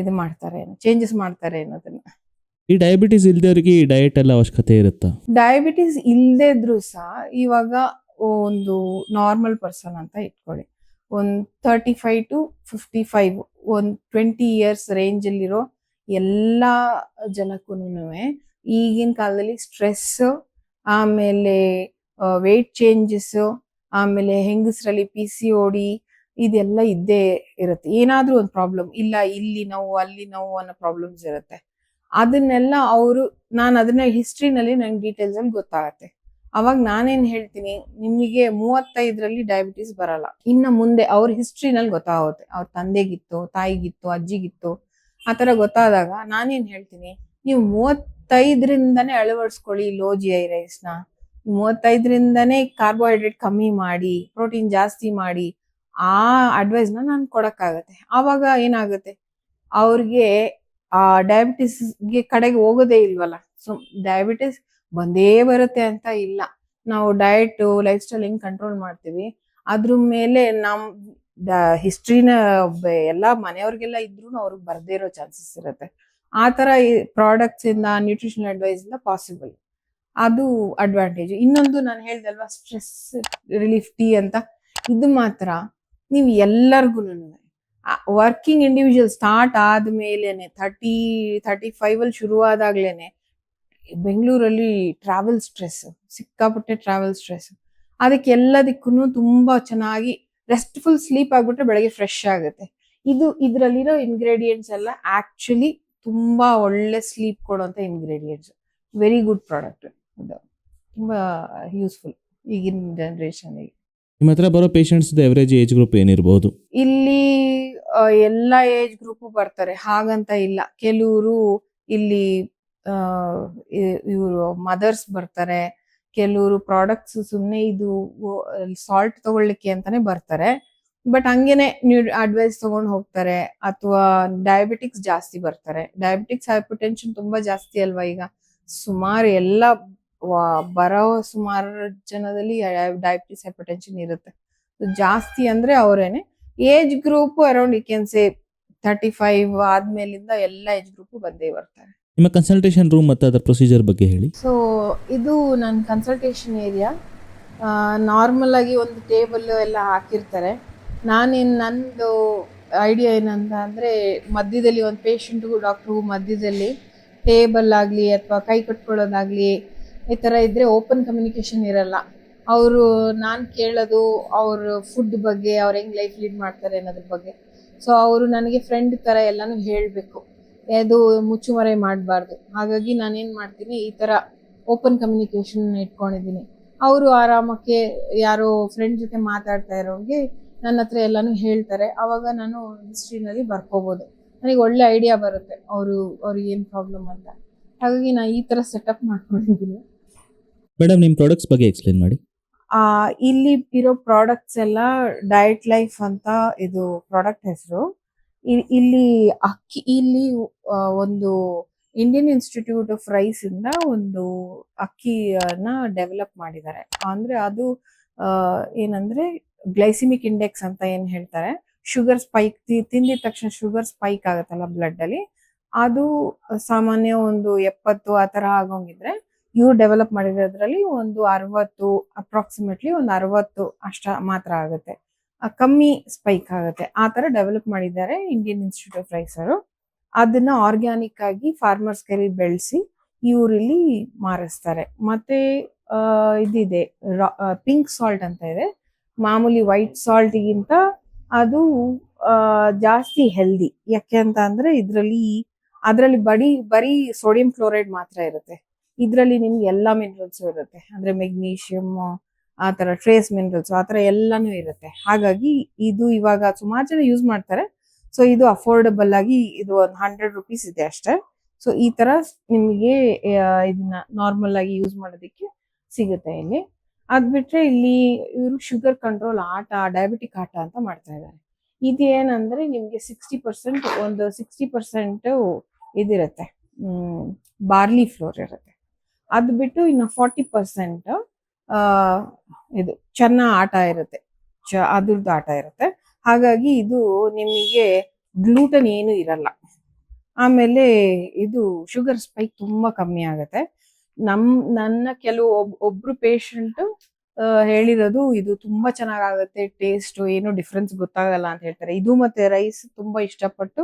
ಇದು ಮಾಡ್ತಾರೆ ಚೇಂಜಸ್ ಮಾಡ್ತಾರೆ ಅನ್ನೋದನ್ನ. ಈ ಡಯಾಬಿಟಿಸ್ ಇಲ್ದವ್ರಿಗೆ ಈ ಡಯಟ್ ಎಲ್ಲ ಅವಶ್ಯಕತೆ ಇರುತ್ತಾ? ಡಯಾಬಿಟಿಸ್ ಇಲ್ಲದೆ ಇದ್ರೂ ಸಹ ಇವಾಗ ಒಂದು ನಾರ್ಮಲ್ ಪರ್ಸನ್ ಅಂತ ಇಟ್ಕೊಳ್ಳಿ. ಒಂದು thirty five to fifty five ಒಂದು ಟ್ವೆಂಟಿ ಇಯರ್ಸ್ ರೇಂಜಲ್ಲಿರೋ ಎಲ್ಲ ಜನಕ್ಕೂ ಈಗಿನ ಕಾಲದಲ್ಲಿ ಸ್ಟ್ರೆಸ್ ಆಮೇಲೆ ವೇಟ್ ಚೇಂಜಸ್ ಆಮೇಲೆ ಹೆಂಗಸರಲ್ಲಿ ಪಿ ಸಿ ಓಡಿ ಇದೆಲ್ಲ ಇದ್ದೇ ಇರುತ್ತೆ. ಏನಾದ್ರೂ ಒಂದು ಪ್ರಾಬ್ಲಮ್ ಇಲ್ಲ ಇಲ್ಲಿ ನೋವು, ಅಲ್ಲಿ ನೋವು ಅನ್ನೋ ಪ್ರಾಬ್ಲಮ್ಸ್ ಇರುತ್ತೆ. ಅದನ್ನೆಲ್ಲ ಅವರು, ನಾನು ಅದನ್ನ ಹಿಸ್ಟ್ರಿನಲ್ಲಿ ನಂಗೆ ಡೀಟೇಲ್ಸ್ ಅಲ್ಲಿ ಗೊತ್ತಾಗತ್ತೆ. ಅವಾಗ ನಾನೇನ್ ಹೇಳ್ತೀನಿ, ನಿಮಗೆ ಮೂವತ್ತೈದರಲ್ಲಿ ಡಯಾಬಿಟಿಸ್ ಬರಲ್ಲ. ಇನ್ನ ಮುಂದೆ ಅವ್ರ ಹಿಸ್ಟ್ರಿನಲ್ಲಿ ಗೊತ್ತಾಗುತ್ತೆ. ಅವ್ರ ತಂದೆಗಿತ್ತು, ತಾಯಿಗಿತ್ತು, ಅಜ್ಜಿಗಿತ್ತು, ಆ ತರ ಗೊತ್ತಾದಾಗ ನಾನೇನ್ ಹೇಳ್ತೀನಿ, ನೀವು ಮೂವತ್ತೈದರಿಂದನೇ ಅಳವಡಿಸ್ಕೊಳ್ಳಿ ಲೋ ಜಿ ಐ ರೈಸ್ನ ಮೂವತ್ತೈದರಿಂದನೇ ಕಾರ್ಬೋಹೈಡ್ರೇಟ್ ಕಮ್ಮಿ ಮಾಡಿ ಪ್ರೋಟೀನ್ ಜಾಸ್ತಿ ಮಾಡಿ, ಆ ಅಡ್ವೈಸ್ನ ನಾನು ಕೊಡಕ್ಕಾಗತ್ತೆ. ಆವಾಗ ಏನಾಗುತ್ತೆ? ಅವ್ರಿಗೆ, ಆ ಡಯಾಬಿಟಿಸ್ಗೆ ಕಡೆಗೆ ಹೋಗೋದೇ ಇಲ್ವಲ್ಲ? ಸೊ ಡಯಾಬಿಟಿಸ್ ಬಂದೇ ಬರುತ್ತೆ ಅಂತ ಇಲ್ಲ. ನಾವು ಡಯಟ್ ಲೈಫ್ ಸ್ಟೈಲ್ ಹೆಂಗ್ ಕಂಟ್ರೋಲ್ ಮಾಡ್ತೀವಿ? ಅದ್ರ ಮೇಲೆ ನಮ್ ಹಿಸ್ಟ್ರಿನ ಎಲ್ಲ ಮನೆಯವ್ರಿಗೆಲ್ಲ ಇದ್ರೂ ಅವ್ರಿಗೆ ಬರದೇ ಇರೋ ಚಾನ್ಸಸ್ ಇರುತ್ತೆ. ಆ ಥರ ಪ್ರಾಡಕ್ಟ್ಸ್ ಇಂದ ನ್ಯೂಟ್ರಿಷನ್ ಅಡ್ವೈಸ್ ಇಂದ ಪಾಸಿಬಲ್ ಅದು ಅಡ್ವಾಂಟೇಜ್ ಇನ್ನೊಂದು ನಾನು ಹೇಳ್ದಲ್ವಾ ಸ್ಟ್ರೆಸ್ ರಿಲೀಫ್ ಟೀ ಅಂತ. ಇದು ಮಾತ್ರ ನೀವು ಎಲ್ಲರಿಗೂ ವರ್ಕಿಂಗ್ ಇಂಡಿವಿಜುವಲ್ ಸ್ಟಾರ್ಟ್ ಆದ್ಮೇಲೆನೆ ಥರ್ಟಿ ಥರ್ಟಿ ಫೈವ್ ಅಲ್ಲಿ ಶುರುವಾದಾಗ್ಲೇನೆ, ಬೆಂಗಳೂರಲ್ಲಿ ಟ್ರಾವೆಲ್ ಸ್ಟ್ರೆಸ್ ಸಿಕ್ಕಾಪಟ್ಟೆ ಟ್ರಾವೆಲ್ ಸ್ಟ್ರೆಸ್ ಅದಕ್ಕೆ ಎಲ್ಲದಕ್ಕೂ ತುಂಬಾ ಚೆನ್ನಾಗಿ ರೆಸ್ಟ್ಫುಲ್ ಸ್ಲೀಪ್ ಆಗ್ಬಿಟ್ರೆ ಬೆಳಗ್ಗೆ ಫ್ರೆಶ್ ಆಗುತ್ತೆ. ಇದು ಇದರಲ್ಲಿರೋ ಇಂಗ್ರೀಡಿಯೆಂಟ್ಸ್ ಎಲ್ಲ ಆಕ್ಚುಲಿ ತುಂಬಾ ಒಳ್ಳೆ ಸ್ಲೀಪ್ ಕೊಡುವಂತ ಇಂಗ್ರೀಡಿಯೆಂಟ್ಸ್ ವೆರಿ ಗುಡ್ ಪ್ರಾಡಕ್ಟ್ ಇದು ತುಂಬಾ ಯೂಸ್ಫುಲ್ ಈಗಿನ ಜನರೇಷನ್ ನಿಮ್ಮ ಹತ್ರ ಬರೋ ಪೇಷಂಟ್ಸ್ ಎವರೇಜ್ ಏಜ್ ಗ್ರೂಪ್ ಏನಿರಬಹುದು ಇಲ್ಲಿ ಆ, ಎಲ್ಲ ಏಜ್ ಗ್ರೂಪ್ ಬರ್ತಾರೆ. ಹಾಗಂತ ಇಲ್ಲ. ಕೆಲವರು ಇಲ್ಲಿ ಇವರು ಮದರ್ಸ್ ಬರ್ತಾರೆ. ಕೆಲವರು ಪ್ರಾಡಕ್ಟ್ಸ್ ಸುಮ್ಮನೆ ಇದು ಸಾಲ್ಟ್ ತಗೊಳ್ಳಿಕ್ಕೆ ಅಂತಾನೆ ಬರ್ತಾರೆ. ಬಟ್ ಹಂಗೇನೆ ನೀವು ಅಡ್ವೈಸ್ ತಗೊಂಡು ಹೋಗ್ತಾರೆ. ಅಥವಾ ಡಯಾಬಿಟಿಕ್ಸ್ ಜಾಸ್ತಿ ಬರ್ತಾರೆ. ಡಯಾಬಿಟಿಕ್ಸ್ ಹೈಪರ್ ಟೆನ್ಷನ್ ತುಂಬಾ ಜಾಸ್ತಿ ಅಲ್ವಾ ಈಗ? ಸುಮಾರು ಎಲ್ಲ ಬರೋ ಸುಮಾರು ಜನದಲ್ಲಿ ಡಯಾಬಿಟಿಸ್ ಹೈಪರ್ ಟೆನ್ಷನ್ ಇರುತ್ತೆ. ಜಾಸ್ತಿ ಅಂದ್ರೆ ಅವರೇನೆ age group around you can say thirty five ಆದ್ಮೇಲಿಂದ ಎಲ್ಲ ಏಜ್ ಗ್ರೂಪ್ ಬಂದೇ ಬರ್ತಾರೆ. ನಿಮ್ಮ ಕನ್ಸಲ್ಟೇಷನ್ ರೂಮ್ ಮತ್ತು ಅದರ ಪ್ರೊಸೀಜರ್ ಬಗ್ಗೆ ಹೇಳಿ. ಸೊ ಇದು ನನ್ನ ಕನ್ಸಲ್ಟೇಷನ್ ಏರಿಯಾ ನಾರ್ಮಲ್ ಆಗಿ ಒಂದು ಟೇಬಲ್ ಎಲ್ಲ ಹಾಕಿರ್ತಾರೆ. ನಾನೇನು ನಂದು ಐಡಿಯಾ ಏನಂತ ಅಂದರೆ ಮಧ್ಯದಲ್ಲಿ ಒಂದು ಪೇಷಂಟ್ಗೂ ಡಾಕ್ಟ್ರಿಗೂ ಮಧ್ಯದಲ್ಲಿ ಟೇಬಲ್ ಆಗಲಿ ಅಥವಾ ಕೈ ಕಟ್ಕೊಳ್ಳೋದಾಗಲಿ ಈ ಥರ ಇದ್ದರೆ ಓಪನ್ ಕಮ್ಯುನಿಕೇಷನ್ ಇರಲ್ಲ. ಅವರು ನಾನು ಕೇಳೋದು, ಅವ್ರ ಫುಡ್ ಬಗ್ಗೆ, ಅವ್ರು ಹೆಂಗೆ ಲೈಫ್ ಲೀಡ್ ಮಾಡ್ತಾರೆ ಅನ್ನೋದ್ರ ಬಗ್ಗೆ. ಸೊ ಅವರು ನನಗೆ ಫ್ರೆಂಡ್ ಥರ ಎಲ್ಲನೂ ಹೇಳಬೇಕು. ಅದು ಮುಚ್ಚುಮರೆ ಮಾಡಬಾರ್ದು. ಹಾಗಾಗಿ ನಾನೇನು ಮಾಡ್ತೀನಿ, ಈ ಥರ ಓಪನ್ ಕಮ್ಯುನಿಕೇಷನ್ ಇಟ್ಕೊಂಡಿದ್ದೀನಿ. ಅವರು ಆರಾಮಕ್ಕೆ ಯಾರೋ ಫ್ರೆಂಡ್ ಜೊತೆ ಮಾತಾಡ್ತಾ ಇರೋರಿಗೆ ನನ್ನ ಹತ್ರ ಎಲ್ಲನೂ ಹೇಳ್ತಾರೆ. ಆವಾಗ ನಾನು ಹಿಸ್ಟ್ರಿನಲ್ಲಿ ಬರ್ಕೋಬೋದು. ನನಗೆ ಒಳ್ಳೆ ಐಡಿಯಾ ಬರುತ್ತೆ. ಅವರು, ಅವ್ರಿಗೆ ಏನು ಪ್ರಾಬ್ಲಮ್ ಅಂತ. ಹಾಗಾಗಿ ನಾನು ಈ ಥರ ಸೆಟಪ್ ಮಾಡ್ಕೊಂಡಿದ್ದೀನಿ. ಮೇಡಮ್ ನಿಮ್ಮ ಪ್ರಾಡಕ್ಟ್ಸ್ ಬಗ್ಗೆ ಎಕ್ಸ್ಪ್ಲೇನ್ ಮಾಡಿ. ಆ, ಇಲ್ಲಿ ಇರೋ ಪ್ರಾಡಕ್ಟ್ಸ್ ಎಲ್ಲ ಡಯಟ್ ಲೈಫ್ ಅಂತ ಇದು ಪ್ರಾಡಕ್ಟ್ ಹೆಸರು. ಇಲ್ಲಿ ಅಕ್ಕಿ, ಇಲ್ಲಿ ಒಂದು ಇಂಡಿಯನ್ ಇನ್ಸ್ಟಿಟ್ಯೂಟ್ ಆಫ್ ರೈಸ್ ಇಂದ ಒಂದು ಅಕ್ಕಿಯನ್ನ ಡೆವಲಪ್ ಮಾಡಿದ್ದಾರೆ. ಅಂದ್ರೆ ಅದು ಏನಂದ್ರೆ ಗ್ಲೈಸಿಮಿಕ್ ಇಂಡೆಕ್ಸ್ ಅಂತ ಏನ್ ಹೇಳ್ತಾರೆ? ಶುಗರ್ ಸ್ಪೈಕ್ ತಿಂದಿದ ತಕ್ಷಣ ಶುಗರ್ ಸ್ಪೈಕ್ ಆಗುತ್ತಲ್ಲ ಬ್ಲಡ್ ಅಲ್ಲಿ. ಅದು ಸಾಮಾನ್ಯ ಒಂದು ಎಪ್ಪತ್ತು ಆ ತರ ಆಗೋಂಗಿದ್ರೆ ಇವ್ರು ಡೆವಲಪ್ ಮಾಡಿರೋದ್ರಲ್ಲಿ ಒಂದು ಅರವತ್ತು ಅಪ್ರಾಕ್ಸಿಮೇಟ್ಲಿ ಒಂದು ಅರವತ್ತು ಅಷ್ಟ ಮಾತ್ರ ಆಗುತ್ತೆ. ಕಮ್ಮಿ ಸ್ಪೈಕ್ ಆಗುತ್ತೆ. ಆ ತರ ಡೆವಲಪ್ ಮಾಡಿದ್ದಾರೆ ಇಂಡಿಯನ್ ಇನ್ಸ್ಟಿಟ್ಯೂಟ್ ಆಫ್ ರೈಸರು ಅದನ್ನ ಆರ್ಗ್ಯಾನಿಕ್ ಆಗಿ ಫಾರ್ಮರ್ಸ್ ಕೈಲಿ ಬೆಳೆಸಿ ಇವರಲ್ಲಿ ಮಾರಿಸ್ತಾರೆ. ಮತ್ತೆ ಇದಿದೆ ಪಿಂಕ್ ಸಾಲ್ಟ್ ಅಂತ ಇದೆ. ಮಾಮೂಲಿ ವೈಟ್ ಸಾಲ್ಟ್ಗಿಂತ ಅದು ಆ, ಜಾಸ್ತಿ ಹೆಲ್ದಿ ಯಾಕೆ ಅಂತ ಅಂದ್ರೆ ಇದ್ರಲ್ಲಿ ಅದರಲ್ಲಿ ಬಡಿ ಬರೀ ಸೋಡಿಯಂ ಕ್ಲೋರೈಡ್ ಮಾತ್ರ ಇರುತ್ತೆ. ಇದ್ರಲ್ಲಿ ನಿಮ್ಗೆ ಎಲ್ಲಾ ಮಿನರಲ್ಸ್ ಇರುತ್ತೆ. ಅಂದ್ರೆ ಮೆಗ್ನೀಷಿಯಮ್ ಆ ತರ ಟ್ರೇಸ್ ಮಿನರಲ್ಸ್ ಆ ತರ ಎಲ್ಲಾನು ಇರುತ್ತೆ. ಹಾಗಾಗಿ ಇದು ಇವಾಗ ಸುಮಾರು ಜನ ಯೂಸ್ ಮಾಡ್ತಾರೆ. ಸೊ ಇದು ಅಫೋರ್ಡಬಲ್ ಆಗಿ ಇದು ಒಂದು ಹಂಡ್ರೆಡ್ ರುಪೀಸ್ ಇದೆ ಅಷ್ಟೇ. ಸೊ ಈ ತರ ನಿಮಗೆ ಇದನ್ನ ನಾರ್ಮಲ್ ಆಗಿ ಯೂಸ್ ಮಾಡೋದಕ್ಕೆ ಸಿಗುತ್ತೆ ಇಲ್ಲಿ. ಅದ್ ಬಿಟ್ರೆ ಇಲ್ಲಿ ಇವರು ಶುಗರ್ ಕಂಟ್ರೋಲ್ ಆಟ ಡಯಾಬಿಟಿಕ್ ಆಟ ಅಂತ ಮಾಡ್ತಾ ಇದ್ದಾರೆ. ಇದೇನಂದ್ರೆ ನಿಮ್ಗೆ ಸಿಕ್ಸ್ಟಿ ಪರ್ಸೆಂಟ್ ಒಂದು ಸಿಕ್ಸ್ಟಿ ಪರ್ಸೆಂಟ್ ಇದಿರುತ್ತೆ. ಬಾರ್ಲಿ ಫ್ಲೋರ್ ಇರುತ್ತೆ. ಅದು ಬಿಟ್ಟು ಇನ್ನು ಫಾರ್ಟಿ ಪರ್ಸೆಂಟ್ ಇದು ಚೆನ್ನ ಆಟ ಇರುತ್ತೆ. ಚ, ಅದ್ರದ್ದು ಆಟ ಇರುತ್ತೆ. ಹಾಗಾಗಿ ಇದು ನಿಮಗೆ ಗ್ಲೂಟನ್ ಏನು ಇರಲ್ಲ. ಆಮೇಲೆ ಇದು ಶುಗರ್ ಸ್ಪೈಕ್ ತುಂಬಾ ಕಮ್ಮಿ ಆಗುತ್ತೆ. ನಮ್, ನನ್ನ ಕೆಲವು ಒಬ್, ಒಬ್ರು ಪೇಷಂಟ್ ಹೇಳಿರೋದು ಇದು ತುಂಬಾ ಚೆನ್ನಾಗಾಗುತ್ತೆ ಟೇಸ್ಟ್ ಏನು ಡಿಫ್ರೆನ್ಸ್ ಗೊತ್ತಾಗಲ್ಲ ಅಂತ ಹೇಳ್ತಾರೆ. ಇದು ಮತ್ತೆ ರೈಸ್ ತುಂಬಾ ಇಷ್ಟಪಟ್ಟು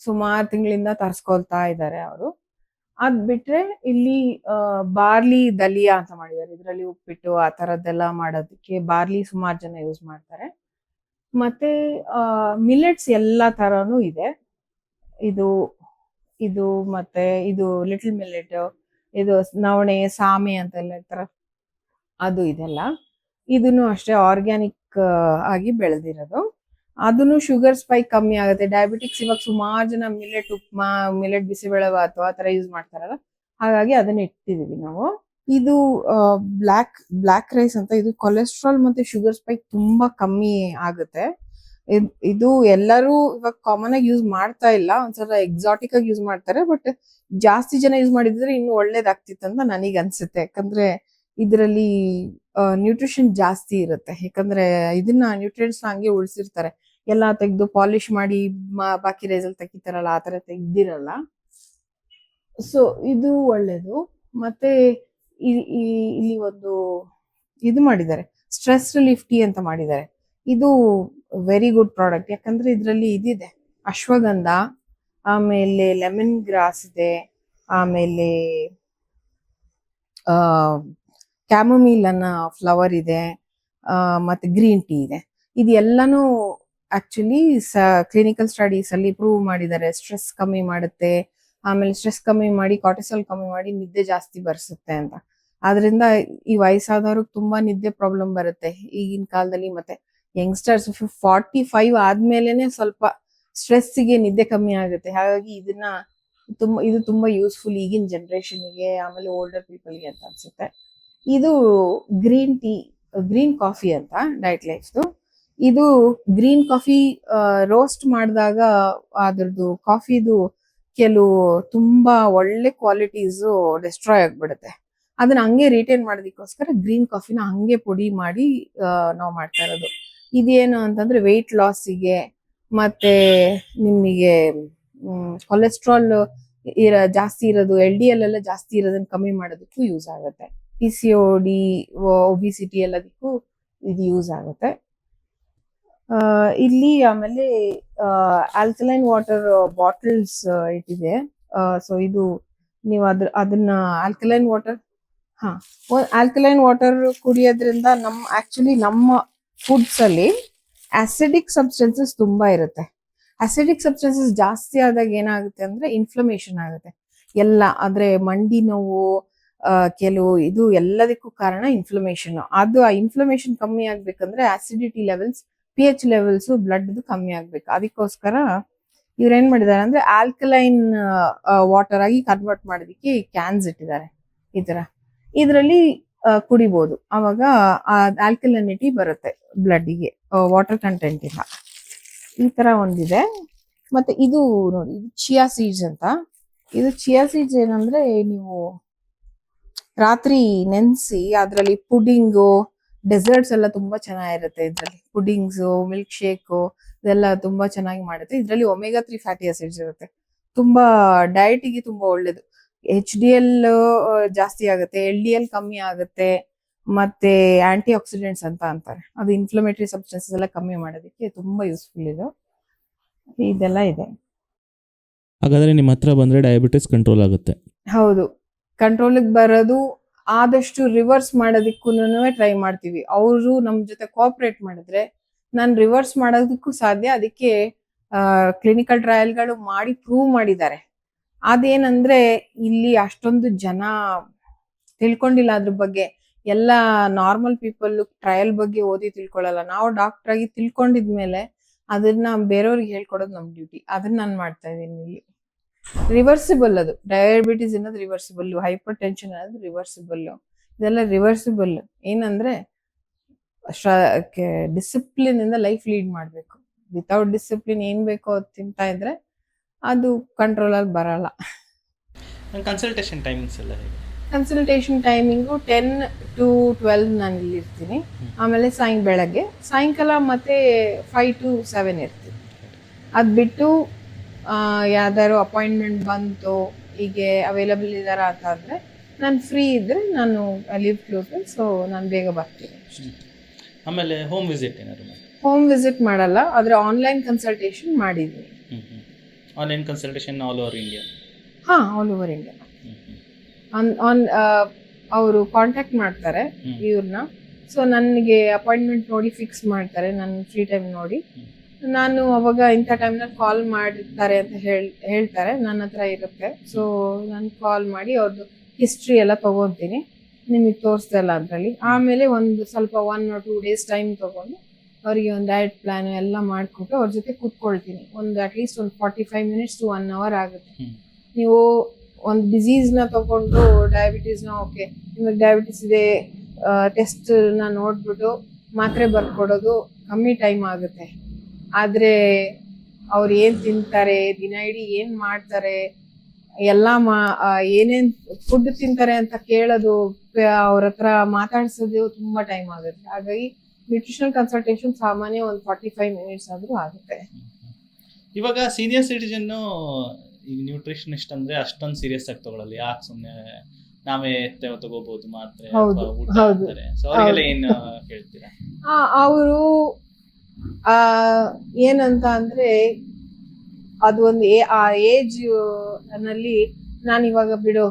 ಸುಮಾರು ತಿಂಗಳಿಂದ ತರ್ಸ್ಕೊಳ್ತಾ ಇದ್ದಾರೆ ಅವರು. ಅದ್ ಬಿಟ್ರೆ ಇಲ್ಲಿ ಬಾರ್ಲಿ ದಲಿಯಾ ಅಂತ ಮಾಡಿದ್ದಾರೆ. ಇದರಲ್ಲಿ ಉಪ್ಪಿಟ್ಟು ಆ ತರದ್ದೆಲ್ಲ ಮಾಡೋದಕ್ಕೆ ಬಾರ್ಲಿ ಸುಮಾರು ಜನ ಯೂಸ್ ಮಾಡ್ತಾರೆ. ಮತ್ತೆ ಮಿಲೆಟ್ಸ್ ಎಲ್ಲ ತರನು ಇದೆ. ಇದು ಇದು ಮತ್ತೆ ಇದು ಲಿಟಲ್ ಮಿಲೆಟ್ ಇದು ನವಣೆ, ಸಾಮೆ ಅಂತೆಲ್ಲ ಇರ್ತಾರ. ಅದು ಇದೆಲ್ಲ. ಇದನ್ನು ಅಷ್ಟೇ ಆರ್ಗ್ಯಾನಿಕ್ ಆಗಿ ಬೆಳೆದಿರೋದು. ಅದನ್ನು ಶುಗರ್ ಸ್ಪೈಕ್ ಕಮ್ಮಿ ಆಗುತ್ತೆ. ಡಯಾಬಿಟಿಕ್ಸ್ ಇವಾಗ ಸುಮಾರು ಜನ ಮಿಲೆಟ್ ಉಪ್ಮಾ ಮಿಲೆಟ್ ಬಿಸಿಬೇಳೆಬಾತು ಆ ತರ ಯೂಸ್ ಮಾಡ್ತಾರಲ್ಲ. ಹಾಗಾಗಿ ಅದನ್ನ ಇಟ್ಟಿದೀವಿ ನಾವು. ಇದು ಬ್ಲಾಕ್ ಬ್ಲಾಕ್ ರೈಸ್ ಅಂತ ಇದು ಕೊಲೆಸ್ಟ್ರಾಲ್ ಮತ್ತೆ ಶುಗರ್ ಸ್ಪೈಕ್ ತುಂಬಾ ಕಮ್ಮಿ ಆಗುತ್ತೆ. ಇದ್- ಇದು ಎಲ್ಲರೂ ಇವಾಗ ಕಾಮನ್ ಆಗಿ ಯೂಸ್ ಮಾಡ್ತಾ ಇಲ್ಲ. ಒಂದ್ಸಲ ಎಕ್ಸಾಟಿಕ್ ಆಗಿ ಯೂಸ್ ಮಾಡ್ತಾರೆ. ಬಟ್ ಜಾಸ್ತಿ ಜನ ಯೂಸ್ ಮಾಡಿದ್ರೆ ಇನ್ನು ಒಳ್ಳೇದಾಗ್ತಿತ್ತು ಅಂತ ನನಗೆ ಅನ್ಸುತ್ತೆ. ಯಾಕಂದ್ರೆ ಇದರಲ್ಲಿ ನ್ಯೂಟ್ರಿಷನ್ ಜಾಸ್ತಿ ಇರುತ್ತೆ. ಯಾಕಂದ್ರೆ ಇದನ್ನ ನ್ಯೂಟ್ರಿಯೆಂಟ್ಸ್ ಹಂಗೆ ಉಳಿಸಿರ್ತಾರೆ. ಎಲ್ಲ ತೆಗೆದು ಪಾಲಿಶ್ ಮಾಡಿ ಬಾಕಿ ರೈಸ್ ಅಲ್ಲಿ ತೆಗಿತಾರಲ್ಲ, ಆ ಥರ ತೆಗ್ದಿರಲ್ಲ. ಸೊ ಇದು ಒಳ್ಳೇದು. ಮತ್ತೆ ಇಲ್ಲಿ ಒಂದು ಇದು ಮಾಡಿದ್ದಾರೆ. ಸ್ಟ್ರೆಸ್ ರಿಲೀಫ್ ಟೀ ಅಂತ ಮಾಡಿದ್ದಾರೆ. ಇದು ವೆರಿ ಗುಡ್ ಪ್ರಾಡಕ್ಟ್ ಯಾಕಂದ್ರೆ ಇದರಲ್ಲಿ ಇದಿದೆ. ಅಶ್ವಗಂಧ, ಆಮೇಲೆ ಲೆಮನ್ ಗ್ರಾಸ್ ಇದೆ, ಆಮೇಲೆ ಕ್ಯಾಮಮೀಲ್ ಅನ್ನೋ ಫ್ಲವರ್ ಇದೆ ಮತ್ತೆ ಗ್ರೀನ್ ಟೀ ಇದೆ. ಇದು ಎಲ್ಲಾನು ಆಕ್ಚುಲಿ ಕ್ಲಿನಿಕಲ್ ಸ್ಟಡೀಸ್ ಅಲ್ಲಿ ಪ್ರೂವ್ ಮಾಡಿದ್ದಾರೆ. ಸ್ಟ್ರೆಸ್ ಕಮ್ಮಿ ಮಾಡುತ್ತೆ. ಆಮೇಲೆ ಸ್ಟ್ರೆಸ್ ಕಮ್ಮಿ ಮಾಡಿ ಕಾರ್ಟಿಸಲ್ ಕಮ್ಮಿ ಮಾಡಿ ನಿದ್ದೆ ಜಾಸ್ತಿ ಬರ್ಸುತ್ತೆ ಅಂತ. ಆದ್ರಿಂದ ಈ ವಯಸ್ಸಾದವ್ರಿಗೆ ತುಂಬಾ ನಿದ್ದೆ ಪ್ರಾಬ್ಲಮ್ ಬರುತ್ತೆ. ಈಗಿನ ಕಾಲದಲ್ಲಿ ಮತ್ತೆ ಯಂಗ್ಸ್ಟರ್ಸ್ ಫಾರ್ಟಿ ಫೈವ್ ಆದ್ಮೇಲೆನೆ ಸ್ವಲ್ಪ ಸ್ಟ್ರೆಸ್ಸಿಗೆ ನಿದ್ದೆ ಕಮ್ಮಿ ಆಗುತ್ತೆ. ಹಾಗಾಗಿ ಇದನ್ನ ತುಂಬಾ, ಇದು ತುಂಬಾ ಯೂಸ್ಫುಲ್ ಈಗಿನ ಜನರೇಷನ್ಗೆ ಆಮೇಲೆ ಓಲ್ಡರ್ ಪೀಪಲ್ಗೆ ಅಂತ ಅನ್ಸುತ್ತೆ. ಇದು ಗ್ರೀನ್ ಟೀ ಗ್ರೀನ್ ಕಾಫಿ ಅಂತ ಡೈಟ್ ಲೈಫ್ದು ಇದು ಗ್ರೀನ್ ಕಾಫಿ ರೋಸ್ಟ್ ಮಾಡಿದಾಗ ಅದ್ರದ್ದು ಕಾಫಿದು ಕೆಲವು ತುಂಬಾ ಒಳ್ಳೆ ಕ್ವಾಲಿಟೀಸ್ ಡೆಸ್ಟ್ರಾಯ್ ಆಗ್ಬಿಡುತ್ತೆ. ಅದನ್ನ ಹಂಗೆ ರಿಟೈನ್ ಮಾಡೋದಕ್ಕೋಸ್ಕರ ಗ್ರೀನ್ ಕಾಫಿನ ಹಂಗೆ ಪುಡಿ ಮಾಡಿ ನಾವು ಮಾಡ್ತಾ ಇರೋದು. ಇದೇನು ಅಂತಂದ್ರೆ ವೆಯ್ಟ್ ಲಾಸಿಗೆ ಮತ್ತೆ ನಿಮಗೆ ಕೊಲೆಸ್ಟ್ರಾಲ್ ಇರ, ಜಾಸ್ತಿ ಇರೋದು, ಎಲ್ ಡಿ ಎಲ್ ಎಲ್ಲ ಜಾಸ್ತಿ ಇರೋದನ್ನ ಕಮ್ಮಿ ಮಾಡೋದಕ್ಕೂ ಯೂಸ್ ಆಗುತ್ತೆ. P C O D obesity ಎಲ್ಲದಕ್ಕೂ ಇದು ಯೂಸ್ ಆಗುತ್ತೆ. ಇಲ್ಲಿ ಆಮೇಲೆ ಆಲ್ಕಲೈನ್ ವಾಟರ್ ಬಾಟಲ್ಸ್ ಇಟ್ಟಿದೆ. ಸೊ ಇದು ನೀವು ಅದ್ರ, ಅದನ್ನ ಆಲ್ಕಲೈನ್ ವಾಟರ್ ಹಾ ಆಲ್ಕಲೈನ್ ವಾಟರ್ ಕುಡಿಯೋದ್ರಿಂದ ನಮ್ಮ ಆಕ್ಚುಲಿ ನಮ್ಮ ಫುಡ್ಸ್ ಅಲ್ಲಿ ಆಸಿಡಿಕ್ ಸಬ್ಸ್ಟೆನ್ಸಸ್ ತುಂಬಾ ಇರುತ್ತೆ. ಅಸಿಡಿಕ್ ಸಬ್ಸ್ಟೆನ್ಸಸ್ ಜಾಸ್ತಿ ಆದಾಗ ಏನಾಗುತ್ತೆ ಅಂದ್ರೆ ಇನ್ಫ್ಲಮೇಷನ್ ಆಗುತ್ತೆ. ಎಲ್ಲ, ಆದ್ರೆ ಮಂಡಿ ನೋವು ಕೆಲವು ಇದು ಎಲ್ಲದಕ್ಕೂ ಕಾರಣ ಇನ್ಫ್ಲಮೇಷನ್ ಅದು ಆ ಇನ್ಫ್ಲಮೇಷನ್ ಕಮ್ಮಿ ಆಗ್ಬೇಕಂದ್ರೆ acidity levels P H levels ಬ್ಲಡ್ದು ಕಮ್ಮಿ ಆಗ್ಬೇಕು. ಅದಕ್ಕೋಸ್ಕರ ಇವ್ರು ಏನ್ ಮಾಡಿದ್ದಾರೆ ಅಂದ್ರೆ ಆಲ್ಕಲೈನ್ ವಾಟರ್ ಆಗಿ ಕನ್ವರ್ಟ್ ಮಾಡೋದಕ್ಕೆ ಕ್ಯಾನ್ಸ್ ಇಟ್ಟಿದ್ದಾರೆ. ಈ ತರ. ಇದರಲ್ಲಿ ಕುಡಿಬಹುದು ಅವಾಗ ಆಲ್ಕಲನಿಟಿ ಬರುತ್ತೆ ಬ್ಲಡ್ಗೆ ವಾಟರ್ ಕಂಟೆಂಟ್ ಇಲ್ಲ ಈ ತರ ಒಂದಿದೆ. ಮತ್ತೆ ಇದು ನೋಡಿ, ಇದು ಚಿಯಾ ಸೀಡ್ಸ್ ಅಂತ. ಇದು ಚಿಯಾ ಸೀಡ್ಸ್ ಏನಂದ್ರೆ ನೀವು ರಾತ್ರಿ ನೆನೆಸಿ ಅದರಲ್ಲಿ ಪುಡಿಂಗು ಡೆಸರ್ಟ್ಸ್ ಎಲ್ಲ ತುಂಬಾ ಚೆನ್ನಾಗಿರುತ್ತೆ ಇದ್ರಲ್ಲಿ. ಪುಡಿಂಗ್ಸ್ ಮಿಲ್ಕ್ ಶೇಕ್ ಇದೆಲ್ಲ ತುಂಬಾ ಚೆನ್ನಾಗಿ ಮಾಡುತ್ತೆ. ಇದ್ರಲ್ಲಿ ಒಮೆಗಾ ತ್ರೀ ಫ್ಯಾಟಿ ಆಸಿಡ್ಸ್ ಇರುತ್ತೆ. ತುಂಬಾ ಡಯಟಿಗೆ ತುಂಬಾ ಒಳ್ಳೇದು. ಎಚ್ ಡಿ ಎಲ್ ಜಾಸ್ತಿ ಆಗುತ್ತೆ. ಎಲ್ ಡಿ ಎಲ್ ಕಮ್ಮಿ ಆಗುತ್ತೆ. ಮತ್ತೆ ಆಂಟಿ ಆಕ್ಸಿಡೆಂಟ್ಸ್ ಅಂತ ಅಂತಾರೆ. ಅದು ಇನ್ಫ್ಲಮೇಟರಿ ಸಬ್ಸ್ಟೆನ್ಸಸ್ ಎಲ್ಲ ಕಮ್ಮಿ ಮಾಡೋದಕ್ಕೆ ತುಂಬಾ ಯೂಸ್ಫುಲ್ ಇದು. ಇದೆಲ್ಲ ಇದೆ. ಹಾಗಾದ್ರೆ ನಿಮ್ಮ ಹತ್ರ ಬಂದ್ರೆ ಡಯಾಬಿಟಿಸ್ ಕಂಟ್ರೋಲ್ ಆಗುತ್ತೆ. ಹೌದು. ಕಂಟ್ರೋಲಿಗೆ ಬರೋದು ಆದಷ್ಟು ರಿವರ್ಸ್ ಮಾಡೋದಕ್ಕೂ ಟ್ರೈ ಮಾಡ್ತೀವಿ. ಅವರು ನಮ್ಮ ಜೊತೆ ಕೋಆಪರೇಟ್ ಮಾಡಿದ್ರೆ ನಾನು ರಿವರ್ಸ್ ಮಾಡೋದಕ್ಕೂ ಸಾಧ್ಯ. ಅದಕ್ಕೆ ಕ್ಲಿನಿಕಲ್ ಟ್ರಯಲ್ಗಳು ಮಾಡಿ ಪ್ರೂವ್ ಮಾಡಿದ್ದಾರೆ. ಅದೇನಂದ್ರೆ, ಇಲ್ಲಿ ಅಷ್ಟೊಂದು ಜನ ತಿಳ್ಕೊಂಡಿಲ್ಲ ಅದ್ರ ಬಗ್ಗೆ. ಎಲ್ಲ ನಾರ್ಮಲ್ ಪೀಪಲ್ ಟ್ರಯಲ್ ಬಗ್ಗೆ ಓದಿ ತಿಳ್ಕೊಳ್ಳಲ್ಲ ನಾವು ಡಾಕ್ಟರ್ ಆಗಿ ತಿಳ್ಕೊಂಡಿದ್ಮೇಲೆ ಅದನ್ನ ಬೇರೆಯವ್ರಿಗೆ ಹೇಳ್ಕೊಡೋದು ನಮ್ ಡ್ಯೂಟಿ ಅದನ್ನ ನಾನು ಮಾಡ್ತಾ ಇದ್ದೀನಿ ಇಲ್ಲಿ. ರಿವರ್ಸಿಬಲ್ ಅದು. ಡಯಾಬಿಟಿಸ್ ಅನ್ನೋದು ರಿವರ್ಸಿಬಲ್ ಹೈಪರ್ ಟೆನ್ಷನ್ ಅನ್ನೋದು ರಿವರ್ಸಿಬಲ್ ಇದೆಲ್ಲ ರಿವರ್ಸಿಬಲ್ ಏನಂದ್ರೆ ಡಿಸಿಪ್ಲಿನ್ ಇಂದ ಲೈಫ್ ಲೀಡ್ ಮಾಡಬೇಕು. ವಿತೌಟ್ ಡಿಸಿಪ್ಲಿನ್ ಏನ್ ಬೇಕೋ ಅದು ತಿಂತಾ ಇದ್ರೆ ಅದು ಕಂಟ್ರೋಲ್ ಅಲ್ಲಿ ಬರಲ್ಲ. ಕನ್ಸಲ್ಟೇಷನ್ ಟೈಮಿಂಗ್ಸ್ ಎಲ್ಲ consultation timing ten to twelve ನಾನು ಇಲ್ಲಿ ಇರ್ತೀನಿ. ಆಮೇಲೆ ಸಾಯಂ ಬೆಳಗ್ಗೆ ಸಾಯಂಕಾಲ ಮತ್ತೆ ಫೈವ್ ಟು ಸೆವೆನ್ ಇರ್ತೀನಿ. ಅದು ಬಿಟ್ಟು ಯಾವ್ದಾದ್ರು ಅಪಾಯಿಂಟ್ಮೆಂಟ್ ಬಂತು ಹೀಗೆ ಅವೈಲಬಲ್ ಇದಾರ ಅಂತ ಅಂದ್ರೆ ನಾನು ಫ್ರೀ ಇದ್ದರೆ ನಾನು ಲೀವ್ ಕ್ಲೋಸ್ ಸೊ ನಾನು ಬೇಗ ಬರ್ತೀನಿ. ಆಮೇಲೆ ಹೋಮ್ ವಿಸಿಟ್ ಏನಾದ್ರು ಹೋಮ್ ವಿಸಿಟ್ ಮಾಡಲ್ಲ ಆದ್ರೆ ಆನ್ಲೈನ್ ಕನ್ಸಲ್ಟೇಷನ್ ಮಾಡಿದ್ದೀನಿ online consultation all over India ಹಾ all over India on on ಅವರು ಕಾಂಟ್ಯಾಕ್ಟ್ ಮಾಡ್ತಾರೆ. ಇವ್ರನ್ನ ಸೊ ನನಗೆ ಅಪಾಯಿಂಟ್ಮೆಂಟ್ ನೋಡಿ ಫಿಕ್ಸ್ ಮಾಡ್ತಾರೆ ನನ್ನ ಫ್ರೀ ಟೈಮ್ ನೋಡಿ. ನಾನು ಅವಾಗ ಇಂಥ ಟೈಮ್ನಲ್ಲಿ ಕಾಲ್ ಮಾಡಿರ್ತಾರೆ ಅಂತ ಹೇಳಿ ಹೇಳ್ತಾರೆ. ನನ್ನ ಹತ್ರ ಇರುತ್ತೆ. ಸೊ ನಾನು ಕಾಲ್ ಮಾಡಿ ಅವ್ರದ್ದು ಹಿಸ್ಟ್ರಿ ಎಲ್ಲ ತಗೊಂತೀನಿ. ನಿಮಗೆ ತೋರಿಸ್ದಲ್ಲ ಅದರಲ್ಲಿ. ಆಮೇಲೆ ಒಂದು ಸ್ವಲ್ಪ one or two days time ತಗೊಂಡು ಅವರಿಗೆ ಒಂದು ಡಯಟ್ ಪ್ಲಾನ್ ಎಲ್ಲ ಮಾಡಿಕೊಟ್ಟು ಅವ್ರ ಜೊತೆ ಕೂತ್ಕೊಳ್ತೀನಿ. ಒಂದು ಅಟ್ಲೀಸ್ಟ್ ಒಂದು forty five minutes to one hour ಆಗುತ್ತೆ ನೀವು ಒಂದು ಡಿಸೀಸ್ನ ತಗೊಂಡು ಡಯಾಬಿಟೀಸ್ನ ಓಕೆ ನಿಮಗೆ ಡಯಾಬಿಟೀಸ್ ಇದೆ ಟೆಸ್ಟ್ನ ನೋಡ್ಬಿಟ್ಟು ಮಾತ್ರೆ ಬರ್ಕೊಡೋದು ಕಮ್ಮಿ ಟೈಮ್ ಆಗುತ್ತೆ. ಆದ್ರೆ ಅವ್ರು ಏನ್ ತಿಂತಾರೆ ದಿನ ಇಡೀ ಏನ್ ಮಾಡ್ತಾರೆ ಎಲ್ಲ ಮಾ ಏನೇನ್ ಫುಡ್ ತಿಂತಾರೆ ಅಂತ ಕೇಳೋದು ಅವ್ರ ಹತ್ರ ಮಾತಾಡ್ಸೋದು ತುಂಬಾ ಟೈಮ್ ಆಗುತ್ತೆ. ಹಾಗಾಗಿ ನ್ಯೂಟ್ರಿಷನಲ್ ಕನ್ಸಲ್ಟೇಷನ್ ಸಾಮಾನ್ಯ ಒಂದು ಫಾರ್ಟಿ ಫೈವ್ ಮಿನಿಟ್ಸ್ ಆದ್ರೂ ಆಗುತ್ತೆ. ಇವಾಗ ಸೀನಿಯರ್ ಸಿಟಿಜನ್ ಈಗ ನ್ಯೂಟ್ರಿಷನಿಸ್ಟ್ ಅಂದ್ರೆ ಅಷ್ಟೊಂದು ಸೀರಿಯಸ್ ಆಗಿ ತಗೊಳ್ಳಲ್ಲ ಯಾಕೆ ಸುಮ್ಮನೆ ನಾವೇ ತಗೋಬಹುದು ಮಾತ್ರೆ ಊಟ. ಏನು ಹೇಳ್ತೀರಾ ಅವರು ಏನಂತ ಅಂದ್ರೆ, ಅದು ಒಂದು ಆ ಏಜ್ನಲ್ಲಿ ನಾನು ಇವಾಗ ಬಿಡು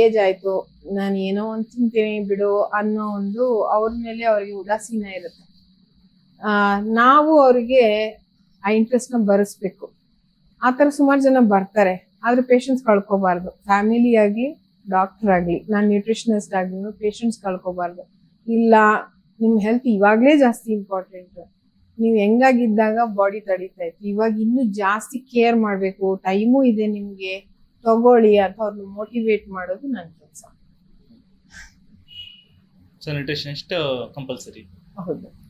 ಏಜ್ ಆಯ್ತು, ನಾನು ಏನೋ ಒಂದು ತಿಂತೀನಿ ಬಿಡು ಅನ್ನೋ ಒಂದು ಅವ್ರ ಮೇಲೆ ಅವ್ರಿಗೆ ಉದಾಸೀನ ಇರುತ್ತೆ. ಆ, ನಾವು ಅವ್ರಿಗೆ ಆ ಇಂಟ್ರೆಸ್ಟ್ನ ಬರೆಸ್ಬೇಕು. ಆ ಥರ ಸುಮಾರು ಜನ ಬರ್ತಾರೆ, ಆದ್ರೆ ಪೇಷನ್ಸ್ ಕಳ್ಕೋಬಾರ್ದು. ಫ್ಯಾಮಿಲಿ ಆಗ್ಲಿ ಡಾಕ್ಟರ್ ಆಗಲಿ, ನಾನು ನ್ಯೂಟ್ರಿಷನಿಸ್ಟ್ ಆಗಲಿ ಪೇಷಂಟ್ಸ್ ಕಳ್ಕೊಬಾರ್ದು. ಇಲ್ಲ ನಿಮ್ಮ ಹೆಲ್ತ್ ಇವಾಗಲೇ ಜಾಸ್ತಿ ಇಂಪಾರ್ಟೆಂಟ್ ನೀವು ಹೆಂಗಾಗಿದ್ದಾಗ ಬಾಡಿ ತಡೀತಾ ಇತ್ತು. ಇವಾಗ ಇನ್ನೂ ಜಾಸ್ತಿ ಕೇರ್ ಮಾಡಬೇಕು. ಟೈಮು ಇದೆ ನಿಮಗೆ. ತಗೊಳ್ಳಿ ಅಥವಾ ಅವ್ರನ್ನ ಮೋಟಿವೇಟ್ ಮಾಡೋದು ನನ್ನ ಕೆಲಸ. ಸೊ ಎಷ್ಟು ಕಂಪಲ್ಸರಿ ಹೌದು.